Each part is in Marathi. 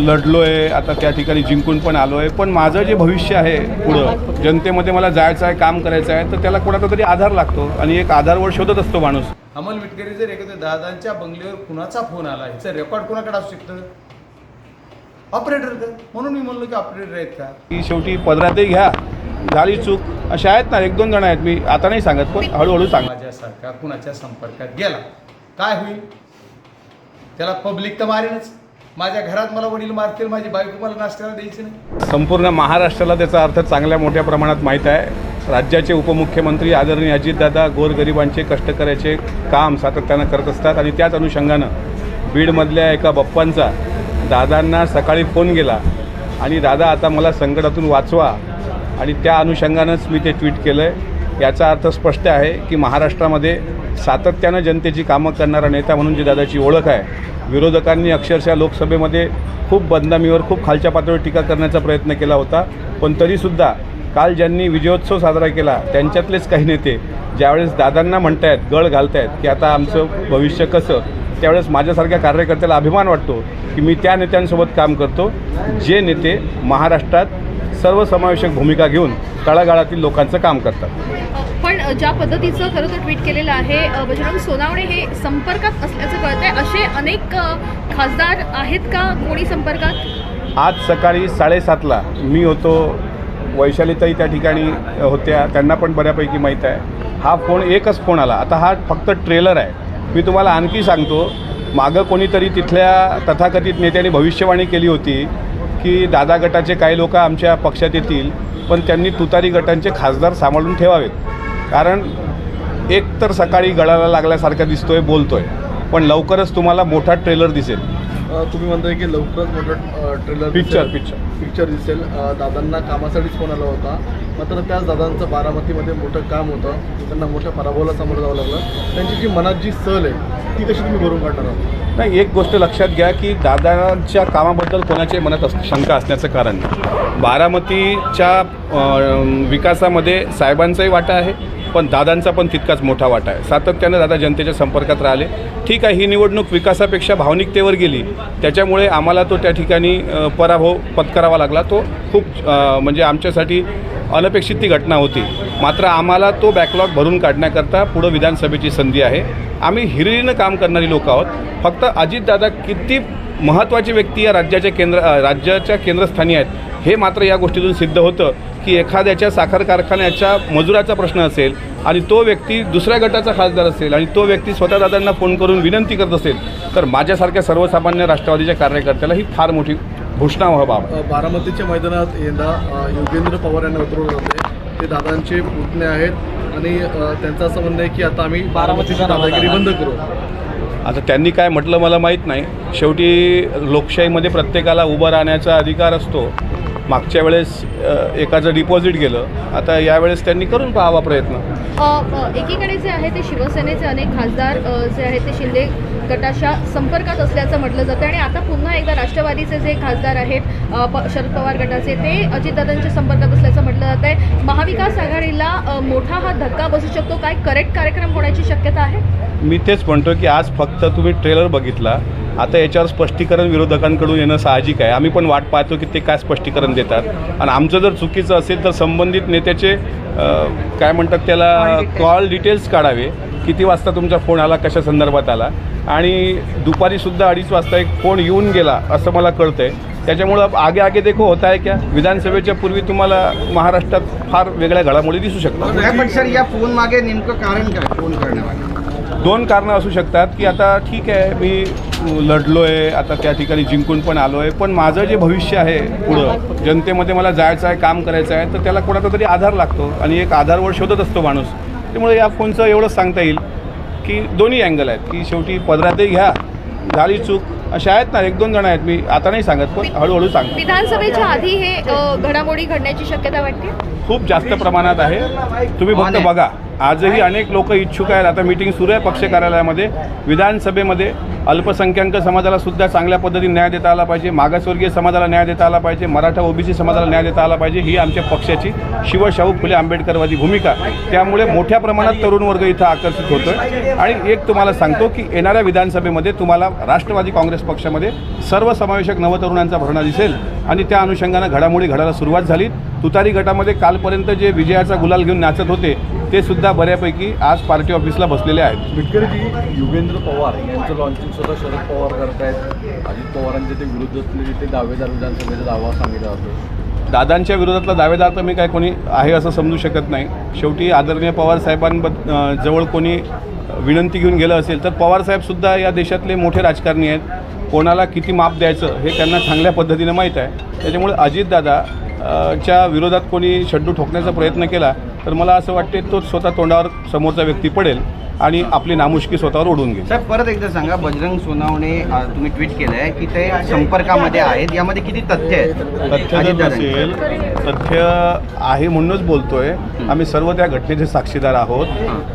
लढलो आहे आता त्या ठिकाणी जिंकून पण आलो आहे पण माझं जे भविष्य आहे पुढं जनतेमध्ये मला जायचं आहे काम करायचं आहे तर त्याला कोणाचा तरी आधार लागतो. आणि एक आधारवर शोधत असतो माणूस. अमल विटकरी जर एखाद्या दादांच्या बंगल्यावर कुणाचा फोन आला ह्याचं रेकॉर्ड कोणाकडे असू शकतं? ऑपरेटर का? म्हणून मी म्हणलो की ऑपरेटर आहेत का? की शेवटी पदरातही घ्या. झाली चूक. अशा आहेत ना एक दोन जण आहेत. मी आता नाही सांगत पण हळूहळू सांग माझ्यासारखा कुणाच्या संपर्कात गेला? काय होईल? त्याला पब्लिक तर मारेनच माझ्या घरात मला वडील मारतील माझी बायको मला नाश्त्याला द्यायची नाही. संपूर्ण महाराष्ट्राला त्याचा अर्थ चांगल्या मोठ्या प्रमाणात माहीत आहे. राज्याचे उपमुख्यमंत्री आदरणीय अजितदादा गोरगरिबांचे कष्टकऱ्याचे काम सातत्यानं करत असतात आणि त्याच अनुषंगानं बीडमधल्या एका बप्पांचा दादांना सकाळी फोन गेला आणि दादा आता मला संकटातून वाचवा आणि त्या अनुषंगानंच मी ते ट्विट केलं आहे याचा अर्थ स्पष्ट आहे की महाराष्ट्रामध्ये सातत्यानं जनतेची कामं करणारा नेता म्हणून जी दादाची ओळख आहे विरोधकांनी अक्षरशः लोकसभेमध्ये खूप बदनामीवर खूप खालच्या पातळीवर टीका करण्याचा प्रयत्न केला होता. पण तरीसुद्धा काल ज्यांनी विजयोत्सव साजरा केला त्यांच्यातलेच काही नेते ज्यावेळेस दादांना म्हणतायत गळ घालतायत की आता आमचं भविष्य कसं त्यावेळेस माझ्यासारख्या कार्यकर्त्याला अभिमान वाटतो की मी त्या नेत्यांसोबत काम करतो. जे नेते महाराष्ट्रात सर्वसमावेशक भूमिका घेऊन तळागाळातील लोकांचं काम करतात. ज्या पद्धतीचं खरं तर ट्विट केलेलं आहे बजरंग सोनावणे हे संपर्कात असल्याचं कळतंय. असे अनेक खासदार आहेत का कोणी संपर्कात? आज सकाळी साडेसातला मी होतो. वैशालीताई त्या ठिकाणी होत्या. त्यांना पण बऱ्यापैकी माहीत आहे. हा फोन एकच फोन आला. आता हा फक्त ट्रेलर आहे. मी तुम्हाला आणखी सांगतो मागं कोणीतरी तिथल्या तथाकथित नेत्यांनी भविष्यवाणी केली होती की दादा गटाचे काही लोक आमच्या पक्षात येतील पण त्यांनी तुतारी गटांचे खासदार सांभाळून ठेवावेत. कारण एक तर सकाळी गळाला लागल्यासारखा दिसतोय बोलतोय. पण लवकरच तुम्हाला मोठा ट्रेलर दिसेल. तुम्ही म्हणताय की लवकरच मोठं ट्रेलर पिक्चर पिक्चर पिक्चर दिसेल. दादांना कामासाठीच फोन आला होता. मात्र त्याच दादांचं बारामतीमध्ये मोठं काम होतं. त्यांना मोठ्या पराभवाला सामोरं जावं लागलं. त्यांची जी मनात जी सल आहे ती कशी तुम्ही भरून काढणार आहात? नाही एक गोष्ट लक्षात घ्या की दादांच्या कामाबद्दल कोणाच्याही मनात अस शंका असण्याचं कारण नाही. बारामतीच्या विकासामध्ये साहेबांचाही वाटा आहे. पण दादांचा पण तितकाच मोठा वाटा आहे. सातत्यानं दादा जनतेच्या संपर्कात राहिले. ठीक आहे ही निवडणूक विकासापेक्षा भावनिकतेवर गेली. त्याच्यामुळे आम्हाला तो त्या ठिकाणी पराभव पत्करावा लागला. तो खूप म्हणजे आमच्यासाठी अनपेक्षित ती घटना होती. मात्र आम्हाला तो बॅकलॉग भरून काढण्याकरता पुढं विधानसभेची संधी आहे. आम्ही हिरिरीनं काम करणारी लोक आहोत. फक्त अजितदादा किती महत्त्वाची व्यक्ती या राज्याच्या केंद्र राज्याच्या केंद्रस्थानी आहेत हे मात्र या गोष्टीतून सिद्ध होतं की एखाद्याच्या साखर कारखान्याच्या मजुराचा प्रश्न असेल आणि तो व्यक्ती दुसऱ्या गटाचा खासदार असेल आणि तो व्यक्ती स्वतः दादांना फोन करून विनंती करत असेल तर माझ्यासारख्या सर्वसामान्य राष्ट्रवादीच्या कार्यकर्त्याला ही फार मोठी घोषणा बाब. अ, बारामतीच्या मैदानात यंदा योगेंद्र पवार यांना उतरवलं जाते ते दादांचे पुतणे आहेत आणि त्यांचं असं म्हणणं आहे की आता आम्ही बारामतीची दादागिरी बंद करू. आता त्यांनी काय म्हटलं मला माहीत नाही. शेवटी लोकशाहीमध्ये प्रत्येकाला उभं राहण्याचा अधिकार असतो. मागच्या वेळेस एकाचं डिपॉझिट गेलं. आता यावेळेस त्यांनी करून पाहावा प्रयत्न. एकीकडे जे आहे ते शिवसेनेचे अनेक खासदार जे आहेत ते शिंदे गटाच्या संपर्कात असल्याचं म्हटलं जातं. आणि आता पुन्हा एकदा राष्ट्रवादीचे जे खासदार आहेत शरद पवार गटाचे ते अजितदादांच्या संपर्कात असल्याचं म्हटलं जात आहे. महाविकास आघाडीला मोठा हा धक्का बसू शकतो. काय करेक्ट कार्यक्रम होण्याची शक्यता आहे? मी तेच म्हणतो की आज फक्त तुम्ही ट्रेलर बघितला. आता याच्यावर स्पष्टीकरण विरोधकांकडून येणं साहजिक आहे. आम्ही पण वाट पाहतो की ते काय स्पष्टीकरण देतात. आणि आमचं जर चुकीचं असेल तर संबंधित नेत्याचे काय म्हणतात त्याला कॉल डिटेल्स काढावे. किती वाजता तुमचा फोन आला कशा संदर्भात आला? आणि दुपारीसुद्धा अडीच वाजता एक फोन येऊन गेला असं मला कळतं आहे त्याच्यामुळं आगे आगे देखो होत आहे क्या? विधानसभेच्या पूर्वी तुम्हाला महाराष्ट्रात फार वेगळ्या घडामोडी दिसू शकतात. पण सर या फोन मागे नेमकं कारण काय? फोन करण्यामागे. दोन कारणं असू शकतात की आता ठीक आहे मी लढलो आहे आता त्या ठिकाणी जिंकून पण आलो आहे पण माझं जे भविष्य आहे पुढं जनतेमध्ये मला जायचं आहे काम करायचं आहे तर त्याला कोणाचा तरी आधार लागतो आणि एक आधारवर शोधत असतो माणूस. त्यामुळे या फोनचं एवढंच सांगता येईल की दोन्ही अँगल आहेत की शेवटी पदरातही घ्या झाली चूक. अशा आहेत ना एक दोन जण आहेत मी आता नाही सांगत पण हळूहळू सांगतो. विधानसभेच्या आधी हे घडामोडी घडण्याची शक्यता वाटते? खूप जास्त प्रमाणात आहे. तुम्ही फक्त बघा. आजही अनेक लोक इच्छुक आहेत. आता मीटिंग सुरू आहे पक्ष कार्यालयामध्ये. विधानसभेमध्ये अल्पसंख्याक समाजाला सुद्धा चांगल्या पद्धतीने न्याय देता आला पाहिजे. मागासवर्गीय समाजाला न्याय देता आला पाहिजे. मराठा ओबीसी समाजाला न्याय देता आला पाहिजे. ही आमच्या पक्षाची शिवशाहू फुले आंबेडकरवादी भूमिका. त्यामुळे मोठ्या प्रमाणात तरुण वर्ग इथं आकर्षित होतोय. आणि एक तुम्हाला सांगतो की येणाऱ्या विधानसभेमध्ये तुम्हाला राष्ट्रवादी काँग्रेस पक्षामध्ये सर्वसमावेशक नवतरुणांचा भरणा दिसेल. आणि त्या अनुषंगानं घडामोडी घडायला सुरुवात झाली. तुतारी गटामध्ये कालपर्यंत जे विजयाचा गुलाल घेऊन नाचत होते ते सुद्धा बऱ्यापैकी आज पार्टी ऑफिसला बसलेले आहेत. मिटकरीजी युगेंद्र पवार यांचं लॉन्चिंग स्वतः शरद पवार करतायत. अजित पवारांचे ते विरुद्ध असलेले ते दावेदार विधानसभेचा दावा सांगितला जातो दादांच्या विरोधातला दावेदार तर मी काय कोणी आहे असं समजू शकत नाही. शेवटी आदरणीय पवार साहेबांबद अं, जवळ कोणी विनंती घेऊन गेलं असेल तर पवारसाहेबसुद्धा या देशातले मोठे राजकारणी आहेत. कोणाला किती माप द्यायचं हे त्यांना चांगल्या पद्धतीनं माहीत आहे. त्याच्यामुळे अजितदादा च्या विरोधात कोणी शड्डू ठोकण्याचा प्रयत्न केला तर मला असं वाटते तो स्वतः तोंडावर समोरचा व्यक्ती पडेल आणि आपली नामुष्की स्वतःवर ओढून घेईल. साहेब परत एकदा सांगा बजरंग सोनावणे तुम्ही ट्विट केलंय की ते संपर्कामध्ये आहेत यामध्ये किती तथ्य आहेत? तथ्य. नसेल तथ्य आहे म्हणूनच बोलतोय. आम्ही सर्व त्या घटनेचे साक्षीदार आहोत.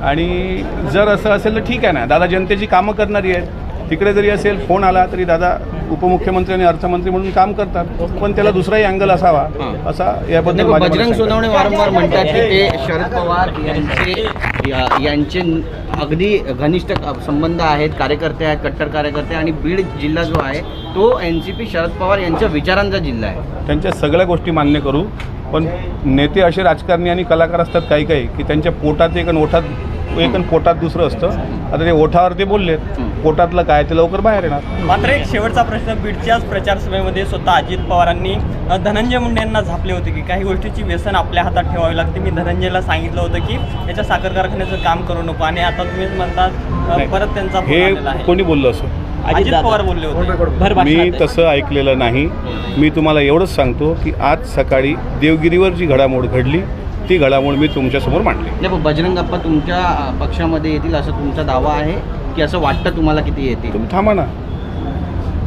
आणि जर असं असेल तर ठीक आहे ना. दादा जनतेची कामं करणारी आहेत. तिकडे जरी असेल फोन आला तरी दादा उपमुख्यमंत्री आणि अर्थमंत्री म्हणून काम करतात पण त्याला दुसराही अँगल असावा असा याबद्दल बजरंग. सोनवणे वारंवार म्हणतात की ते शरद पवार यांचे यांचे अगदी घनिष्ठ संबंध आहेत कार्यकर्ते आहेत कट्टर कार्यकर्ते आणि बीड जिल्हा जो आहे तो N C P Sharad Pawar यांच्या विचारांचा जिल्हा आहे त्यांच्या सगळ्या गोष्टी मान्य करू पण नेते असे राजकारणी आणि कलाकार असतात काही काही की त्यांच्या पोटात एक ओठात एक पोटात दुसरं असतं. आता ते ओठावर ते बोललेत. पोटातलं काय ते लवकर बाहेर येणार. मात्र एक शेवटचा प्रश्न बीडच्याच प्रचार सभेमध्ये स्वतः अजित पवारांनी अ, धनंजय मुंडे यांना झापले होते की काही गोष्टीची व्यसन आपल्या हातात ठेवावी लागते. मी धनंजयला सांगितलं होतं की याच्या साखर कारखान्याचं काम करू नको आणि आता तुम्हीच म्हणतात अ, नाही. परत त्यांचा फोन हे आहे. कोणी बोललं असं? अजित पवार बोलले होते. मी तसं ऐकलेलं नाही. मी तुम्हाला एवढंच सांगतो की आज सकाळी देवगिरीवर जी घडामोड घडली ती घडामोड मी तुमच्यासमोर मांडली. नाही पण बजरंग अप्पा तुमच्या पक्षामध्ये येतील असं तुमचा दावा आहे की असं वाटतं तुम्हाला किती येतील? तुम्ही थांबा ना.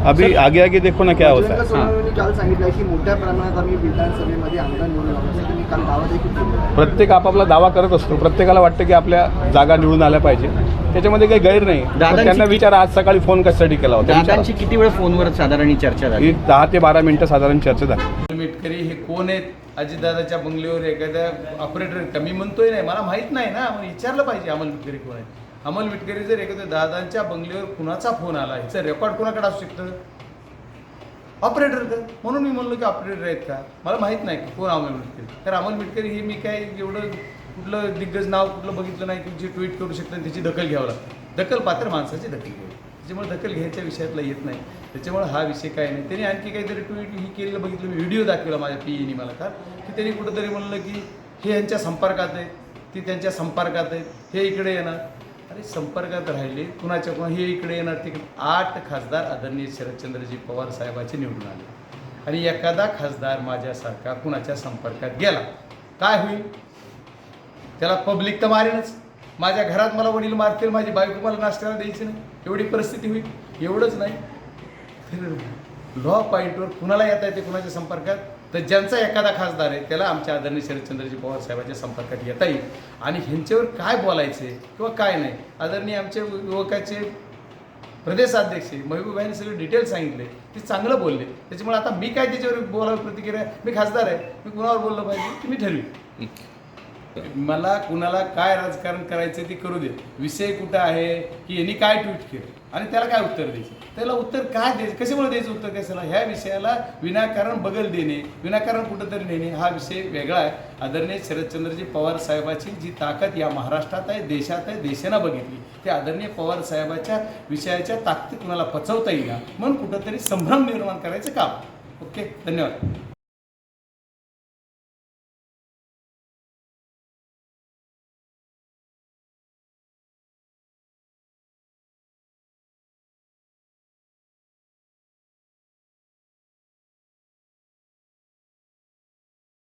अभी आगे आगे देखो ना क्या होता है। सोनवणेंनी काल सांगितलं की मोठ्या प्रमाणात आम्ही विधानसभेमध्ये आमदार निवडून आलो. असं त्यांनी काल दावा देखील केला प्रत्येक आपापला दावा करत असतो. प्रत्येकाला वाटतं की आपल्या जागा निवडून आल्या पाहिजे. त्याच्यामध्ये काही गैर नाही. पण दादांची- त्यांना विचारा आज सकाळी फोन कशासाठी केला होता? विचारा. दादांची किती वेळ फोनवर साधारण ही चर्चा झाली? ही दहा ते बारा मिनिटं साधारण चर्चा झाली. मेटकरी हे कोण आहेत? अजितदादाच्या बंगल्यावर एखाद्या ऑपरेटर का मी म्हणतोय नाही? मला माहीत नाही ना. मग विचारलं पाहिजे अमल मिटकरी कोण आहे अमल विटकरी जर एखाद्या दादांच्या बंगल्यावर कुणाचा फोन आला ह्याचं रेकॉर्ड कुणाकडे असू शकतं? ऑपरेटर का? म्हणून मी म्हणलो की ऑपरेटर आहेत का? मला माहीत नाही की कोण अमल मिटकरी तर अमल मिटकरी हे मी काय एवढं कुठलं दिग्गज नाव कुठलं बघितलं नाही की जे ट्विट करू शकतं आणि त्याची दखल घ्यावं लागतं. दखल पात्र माणसाची दखल घ्यावी. त्याच्यामुळे दखल घ्यायच्या विषयातला येत नाही. त्याच्यामुळे हा विषय काय नाही. त्यांनी आणखी काहीतरी ट्विट ही केलेलं बघितलं मी व्हिडिओ दाखवला माझ्या पी पीईनी मला का की त्यांनी कुठंतरी म्हणलं की हे यांच्या संपर्कात आहे ती त्यांच्या संपर्कात आहेत हे इकडे येणार. अरे संपर्कात राहिले कुणाच्या कुणा हे इकडे येणार तिकडे. आठ खासदार आदरणीय शरदचंद्रजी पवार साहेबाचे निवडून आले. आणि एखादा खासदार माझ्यासारखा कुणाच्या संपर्कात गेला काय होईल? त्याला पब्लिक तर मारेनच माझ्या घरात मला वडील मारतील माझी बायको मला नाश्त्याला द्यायची नाही. एवढी परिस्थिती होईल? एवढंच नाही. लॉ पॉईंटवर कुणाला येता येते कुणाच्या संपर्कात? तर ज्यांचा एखादा खासदार आहे त्याला आमच्या आदरणीय शरदचंद्रजी पवार साहेबांच्या संपर्कात येता येईल. आणि ह्यांच्यावर काय बोलायचे किंवा काय नाही आदरणीय आमच्या युवकाचे प्रदेशाध्यक्ष महबूबाईने सगळे डिटेल सांगितले ते चांगलं बोलले. त्याच्यामुळे आता मी काय त्याच्यावर बोलावं प्रतिक्रिया? मी खासदार आहे मी कुणावर बोललं पाहिजे? ते मी ठरवी. मला कुणाला काय राजकारण करायचं ते करू दे. विषय कुठं आहे की यांनी काय ट्विट केलं? आणि त्याला काय उत्तर द्यायचं? त्याला उत्तर काय द्यायचं? कशामुळे द्यायचं उत्तर कशाला ह्या विषयाला विनाकारण बगल देणे विनाकारण कुठंतरी नेणे हा विषय वेगळा आहे. आदरणीय शरदचंद्रजी पवार साहेबाची जी ताकद या महाराष्ट्रात आहे देशात आहे देशानं बघितली ते आदरणीय पवार साहेबाच्या विषयाच्या ताकदी कुणाला पचवता येईल म्हणून कुठंतरी संभ्रम निर्माण करायचं काम. ओके धन्यवाद.